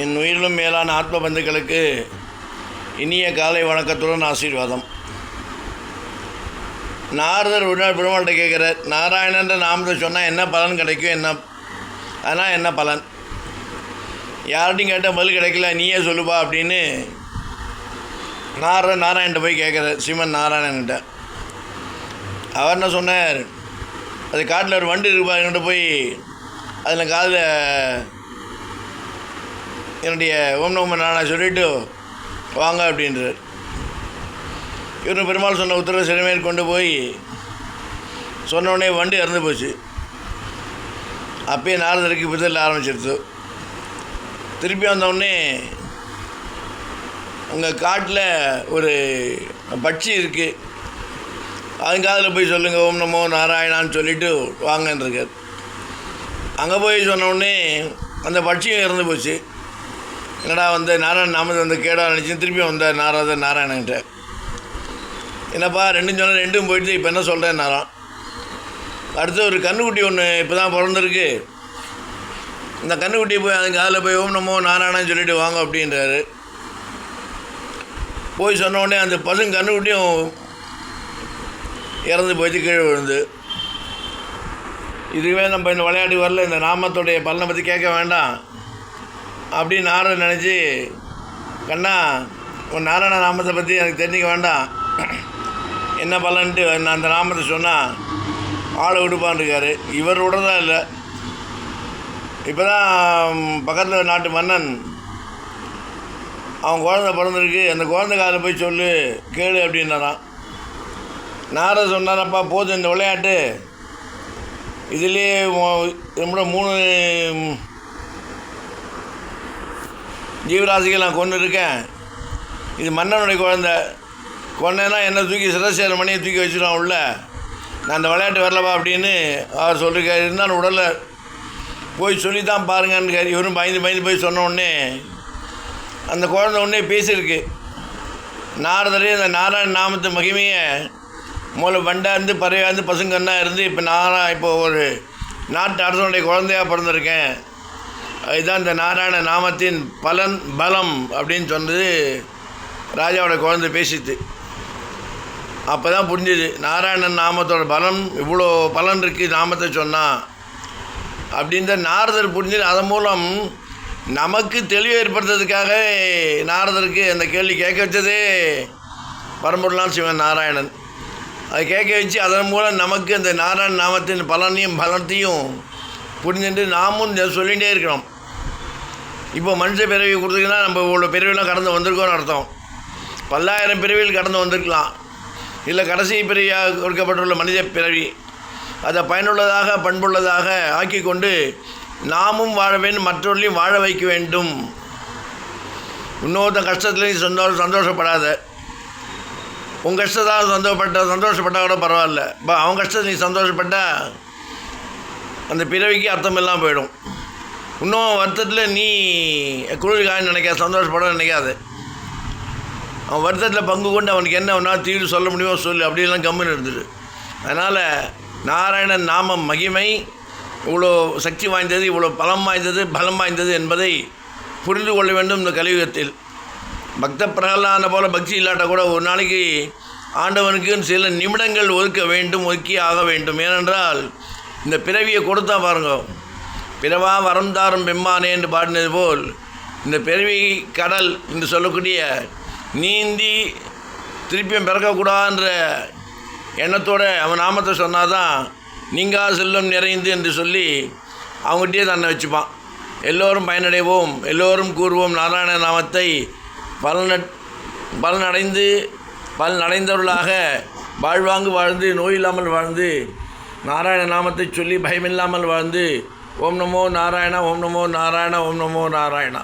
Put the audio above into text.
என் உயிரிலும் மேலான ஆத்ம பந்துக்களுக்கு இனிய காலை வணக்கத்துடன் ஆசீர்வாதம். நாரதர் உடனே பெருமாள்கிட்ட கேட்குறார் நாராயணன்ற நாமத்தை சொன்னால் என்ன பலன் கிடைக்கும்? என்ன? அதனால் என்ன பலன்? யார்கிட்டையும் கேட்டால் பதில் கிடைக்கல நீயே சொல்லுப்பா அப்படின்னு நாரத நாராயண்கிட்ட போய் கேட்குறார் சிவன் நாராயணன்கிட்ட. அவர் என்ன சொன்னார் அது காட்டில் ஒரு வண்டு இருப்பா போய் அதில் காதில் என்னுடைய ஓம் நம நானா சொல்லிவிட்டு வாங்க அப்படின்றார். இவரு பெருமாள் சொன்ன உத்தரவு சிறுமையில் கொண்டு போய் சொன்னோடனே வண்டி இறந்து போச்சு. அப்பயே நாரதருக்கு பிதல் ஆரம்பிச்சிருச்சு. திருப்பி வந்தோடனே உங்கள் காட்டில் ஒரு பட்சி இருக்குது அதுக்காக அதில் போய் சொல்லுங்கள் ஓம் நமோ நாராயணான்னு சொல்லிவிட்டு வாங்கன்னு இருக்கார் அங்கே போய் சொன்னோடனே அந்த பட்சியும் இறந்து போச்சு. என்னடா வந்து நாராயண நாமத்தை வந்து கேடா நினச்சி திருப்பி வந்தார் நாரத நாராயணன்ட்ட. என்னப்பா ரெண்டும் சொன்ன ரெண்டும் போயிட்டு இப்போ என்ன சொல்கிறேன் நேரம் அடுத்து ஒரு கன்றுக்குட்டி ஒன்று இப்போ தான் பிறந்திருக்கு. இந்த கன்றுக்குட்டி போய் அதுக்கு அதில் போய் ஓம் நம்ம நாராயணன் சொல்லிட்டு வாங்க அப்படின்றாரு. போய் சொன்ன உடனே அந்த பசங்க கன்றுக்குட்டியும் இறந்து போயிட்டு கீழே விழுந்து. இதுவே நம்ம இந்த விளையாட்டு வரல இந்த நாமத்துடைய பலனை பற்றி கேட்க வேண்டாம். அப்படின்னு நாரதன் நினச்சி கண்ணா உன் நாராயண நாமத்தை பற்றி எனக்கு தெரிஞ்சிக்க வேண்டாம். என்ன பலன்ட்டு? நான் அந்த நாமத்தை சொன்னால் ஆளை விடுப்பான் இருக்காரு. இவர் விடுறதா இல்லை. இப்போ தான் பக்கத்தில் நாட்டு மன்னன் அவன் குழந்தை பிறந்திருக்கு. அந்த குழந்தை காதில் போய் சொல்லு கேளு அப்படின்னாரான் நார சொன்னாரப்பா போதும் இந்த விளையாட்டு. இதுலேயே நம்மளோட மூணு ஜீவராசிகள் நான் கொண்டு இருக்கேன் இது மன்னனுடைய குழந்த. கொண்டேன்னா என்னை தூக்கி சிரசேரம் மணியை தூக்கி வச்சுருவான் உள்ள. நான் அந்த விளையாட்டு வரலப்பா அப்படின்னு அவர் சொல்லியிருக்காரு இருந்தாலும் உடலை போய் சொல்லி தான் பாருங்கன்னு இவரும் பயந்து பயந்து போய் சொன்ன உடனே அந்த குழந்தை உடனே பேசியிருக்கு. நாரதரே அந்த நாராயண நாமத்து மகிமையை முதல்ல வண்டாக இருந்து பறவையாக இருந்து பசுங்கன்னா இருந்து இப்போ நாராக இப்போ ஒரு நாட்டு அரசனுடைய குழந்தையாக பிறந்திருக்கேன். அதுதான் இந்த நாராயண நாமத்தின் பலன் பலம் அப்படின்னு சொன்னது ராஜாவோட குழந்தை பேசித்து அப்போ தான் புரிஞ்சுது நாராயணன் நாமத்தோட பலம் இவ்வளோ பலன் இருக்குது நாமத்தை சொன்னால் அப்படின்ற நாரதர் புரிஞ்சு அதன் மூலம் நமக்கு தெளிவு ஏற்படுத்துறதுக்காக நாரதருக்கு அந்த கேள்வி கேட்க வச்சதே பரம்பொருளாம் சிவன் நாராயணன். அதை கேட்க வச்சு அதன் மூலம் நமக்கு அந்த நாராயண நாமத்தின் பலனையும் பலத்தையும் புரிஞ்சுட்டு நாமும் சொல்லிகிட்டே இருக்கிறோம். இப்போ மனுஷ பிறவி கொடுத்தீங்கன்னா நம்ம இவ்வளோ பிறவிலாம் கடந்து வந்திருக்கோம்னு அர்த்தம். பல்லாயிரம் பிறவியில் கடந்து வந்திருக்கலாம். இல்லை கடைசி பிறவியாக கொடுக்கப்பட்டுள்ள மனித பிறவி. அதை பயனுள்ளதாக பண்புள்ளதாக ஆக்கி கொண்டு நாமும் வாழ வேண்டும் மற்றவர்களையும் வாழ வைக்க வேண்டும். இன்னொருத்தன் கஷ்டத்துலேயும் நீ சந்தோஷம் சந்தோஷப்படாத. உன் கஷ்டத்தான் சந்தோஷப்பட்ட சந்தோஷப்பட்டால் கூட பரவாயில்ல. இப்போ அவன் கஷ்டத்தை நீ சந்தோஷப்பட்டால் அந்த பிறவிக்கு அர்த்தம் எல்லாம் போயிடும். இன்னும் வருத்தத்தில் நீ குளிர்காய நினைக்காத சந்தோஷப்பட நினைக்காது. அவன் வருத்தத்தில் பங்கு கொண்டு அவனுக்கு என்ன ஒன்றா தீர்வு சொல்ல முடியுமோ சொல்லு அப்படிலாம் கம்முன்னு இருந்துடு அதனால் நாராயணன் நாம மகிமை இவ்வளோ சக்தி வாய்ந்தது இவ்வளோ பலம் வாய்ந்தது பலம் வாய்ந்தது என்பதை புரிந்து கொள்ள வேண்டும் இந்த கலியுகத்தில். பக்த பிரகலான போல பக்தி இல்லாட்ட கூட ஒரு நாளைக்கு ஆண்டவனுக்கு சில நிமிடங்கள் ஒதுக்க வேண்டும் ஒதுக்கி ஆக வேண்டும். ஏனென்றால் இந்த பிறவியை கொடுத்தா பாருங்க பிறவா வரம் தாரும் பெம்மானே என்று பாடினது போல் இந்த பிறவி கடல் என்று சொல்லக்கூடிய நீந்தி திருப்பியும் பிறக்கக்கூடாதுன்ற எண்ணத்தோடு அவன் நாமத்தை சொன்னாதான் நீங்கா செல்லும் நிறைந்து என்று சொல்லி அவங்ககிட்டயே தன்னை வச்சுப்பான். எல்லோரும் பயனடைவோம் எல்லோரும் கூறுவோம் நாராயண நாமத்தை பலன பலனடைந்து பலனடைந்தவர்களாக வாழ்வாங்கு வாழ்ந்து நோய் இல்லாமல் வாழ்ந்து நாராயண நாமத்தை சொல்லி பயமில்லாமல் வாழ்ந்து ஓம் நமோ நாராயணா ஓம் நமோ நாராயணா ஓம் நமோ நாராயணா.